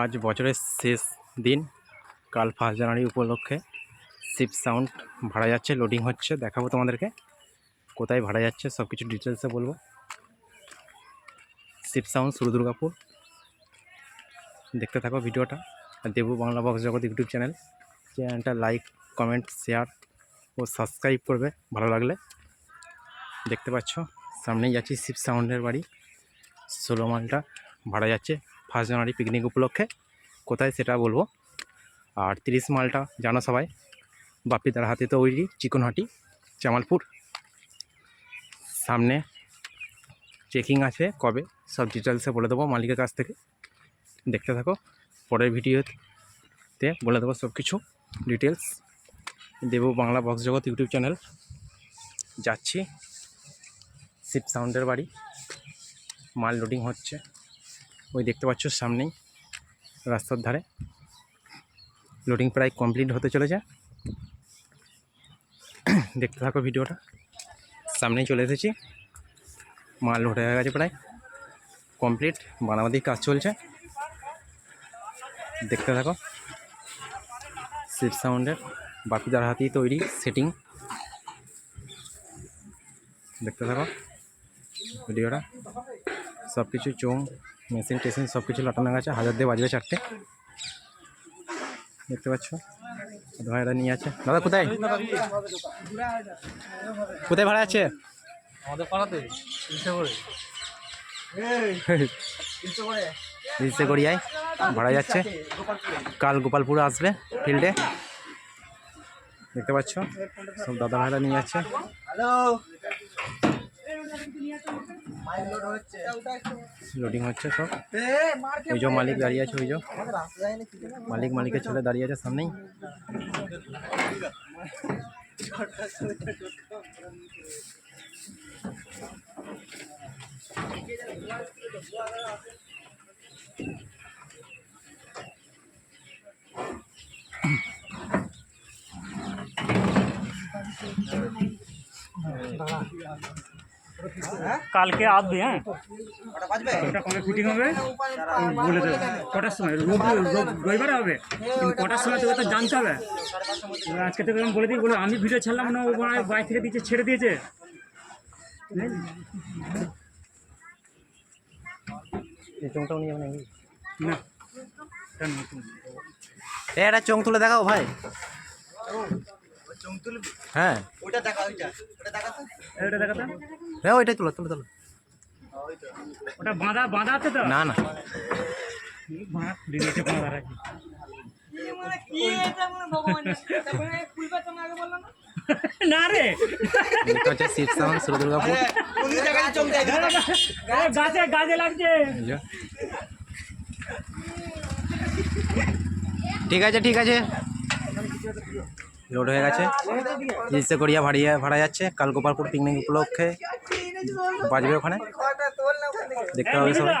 আজ বছরের শেষ দিন। কাল ফার্স্ট জানুয়ারি উপলক্ষে শিপ সাউন্ড ভাড়া যাচ্ছে লোডিং হচ্ছে। দেখাবো তোমাদেরকে কোথায় ভাড়া যাচ্ছে সব কিছু ডিটেলসে বলব। শিপ সাউন্ড, সুর দুর্গাপুর। দেখতে থাকো ভিডিওটা। Debu Bangla box Jagat YouTube channel. চ্যানেলটা লাইক কমেন্ট শেয়ার ও সাবস্ক্রাইব করবে, ভালো লাগলে। দেখতে পাচ্ছ, সামনেই যাচ্ছি শিব সাউন্ডের বাড়ি, ষোলো মালটা। ভাড়া যাচ্ছে ফার্স্ট জানুয়ারি পিকনিক উপলক্ষে। কোথায় সেটা বলব? আর তিরিশ মালটা জানো সবাই? বাপিদার হাতে তৈরি চিকনহাটি জামালপুর। সামনে চেকিং আছে কবে, সব ডিটেলসে বলে দেবো মালিকের কাছ থেকে। দেখতে থাকো, পরের ভিডিওতে বলে দেবো সব কিছু ডিটেলস দেবো Bangla box Jagat YouTube channel যাচ্ছি, শিব সাউন্ডের বাড়ি। মাল লোডিং হচ্ছে। ওই দেখতে পাচ্ছ সামনেই, রাস্তার ধারে। লোডিং প্রায় কমপ্লিট হতে চলেছে। দেখতে থাকো ভিডিওটা। সামনেই চলে এসেছি। মাল লোড হয়ে গেছে প্রায়। কমপ্লিট বানাবাদির কাজ চলছে। দেখতে থাকো। শিব সাউন্ডের বাপিদার হাতেই তৈরি সেটিং দেখতে থাকো। ভিডিওটা। সব কিছু চোং মেশিন টেশিন সব কিছু লাটানো গেছে হাজার দিয়ে বাজবে চারটে। দেখতে পাচ্ছ? ভাড়া নিয়ে আছে। দাদা কোথায়? কোথায় ভাড়া আছে? আমাদের পাড়াতে তিনশো করে। রিলসে গড়িয়ায় ভাড়া যাচ্ছে। কাল গোপালপুর আসবে ফিল্ডে। দেখতে পাচ্ছ? সব দাদা ভাইরা নিয়ে যাচ্ছে। হ্যালো লোডিং হচ্ছে সব। ওই যে মালিক দাঁড়িয়ে আছে, ওই যে। মালিক মালিকের ছেলে দাঁড়িয়ে আছে সামনেই। কালকে আসবে হ্যাঁ? ওটা কবে ফিটিং হবে? বলে দেবে। কটার সময়? রোব রোব- রবিবারে হবে? কিন্তু কটার সময় তোকে তো জানতে হবে। আজকে তোকে আমি বলে দিই বলে আমি ভিডিও ছাড়লাম না ও বাড়ি থেকে দিয়েছে ছেড়ে দিয়েছে। না এটা নতুন। এ একটা চোং তুলে দেখাও ভাই। হ্যাঁ। ওটা দেখা ওইটা। ওটা দেখা তো? এটা দেখাতে হ্যাঁ ওইটাই তুলো তুলো তুলো। ওটা বাঁধা বাঁধা আছে তো? না না। রাখি না রে। গাছে লাগছে। ঠিক আছে ঠিক আছে। লোড হয়ে গেছে। জিনিসে করিয়া ভাড়িয়ে, ভাড়া যাচ্ছে। কাল গোপালপুর পিকনিক উপলক্ষে বাজবে ওখানে। দেখতে হবে সবাই।